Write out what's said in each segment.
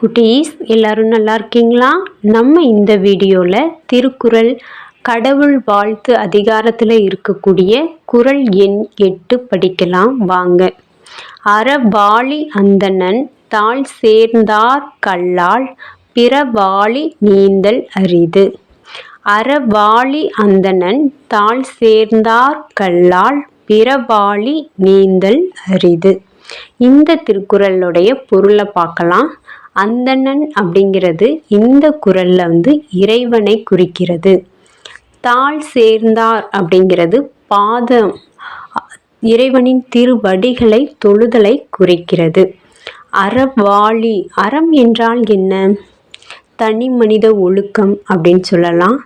குட்டீஸ் எல்லாரும் நல்லா இருக்கீங்களா? நம்ம இந்த வீடியோவில் திருக்குறள் கடவுள் வாழ்த்து அதிகாரத்தில் இருக்கக்கூடிய குறள் எண் எட்டு படிக்கலாம். வாங்க. அறவாளி அந்தணன் தாழ் சேர்ந்தார் கல்லால் பிறவாளி நீந்தல் அரிது. அறவாளி அந்தணன் தாழ் சேர்ந்தார் கல்லால் பிறவாளி நீந்தல் அரிது. இந்த திருக்குறளுடைய பொருளை பார்க்கலாம். அந்தணன் அப்படிங்கிறது இந்த குரலில் வந்து இறைவனை குறிக்கிறது. தாழ் சேர்ந்தார் அப்படிங்கிறது பாதம் இறைவனின் திருவடிகளை தொழுதலை குறிக்கிறது. அறவாளி அறம் என்றால் என்ன? தனி மனித ஒழுக்கம் அப்படின்னு சொல்லலாம்.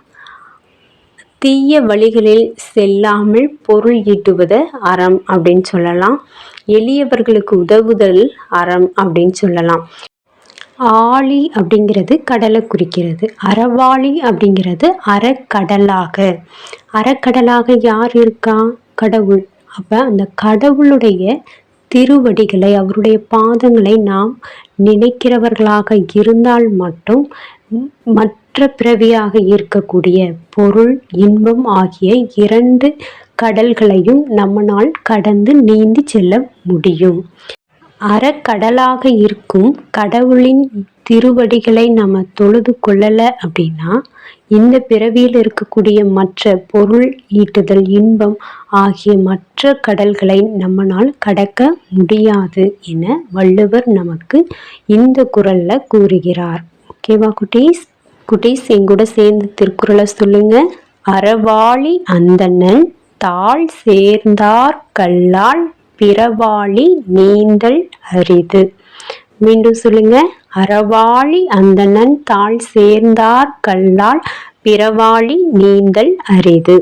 தீய வழிகளில் செல்லாமல் பொருள் ஈட்டுவது அறம் அப்படின்னு சொல்லலாம். எளியவர்களுக்கு உதவுதல் அறம் அப்படின்னு சொல்லலாம். ஆழி அப்படிங்கிறது கடலை குறிக்கிறது. அறவாளி அப்படிங்கிறது அறக்கடலாக. அறக்கடலாக யார் இருக்கா? கடவுள். அப்போ அந்த கடவுளுடைய திருவடிகளை அவருடைய பாதங்களை நாம் நினைக்கிறவர்களாக இருந்தால் மட்டும் மற்ற பிறவியாக இருக்கக்கூடிய பொருள் இன்பம் ஆகிய இரண்டு கடல்களையும் நம்மனால் கடந்து நீந்தி செல்ல முடியும். அறக்கடலாக இருக்கும் கடவுளின் திருவடிகளை நம்ம தொழுது கொள்ளலை அப்படின்னா இந்த பிறவியில் இருக்கக்கூடிய மற்ற பொருள் ஈட்டுதல் இன்பம் ஆகிய மற்ற கடல்களை நம்மனால் கடக்க முடியாது என வள்ளுவர் நமக்கு இந்த குரலில் கூறுகிறார். ஓகேவா குட்டீஸ்? குட்டீஸ் எங்கூட சேர்ந்து திருக்குறளை சொல்லுங்க. அறவாளி அந்தணன் தாழ் சேர்ந்தார் கல்லால் பிறவாளி நீந்தல் அரிது. மீண்டும் சொல்லுங்க. அறவாளி அந்தணன் தாழ் சேர்ந்தார் கல்லால் பிறவாளி நீந்தல் அரிது.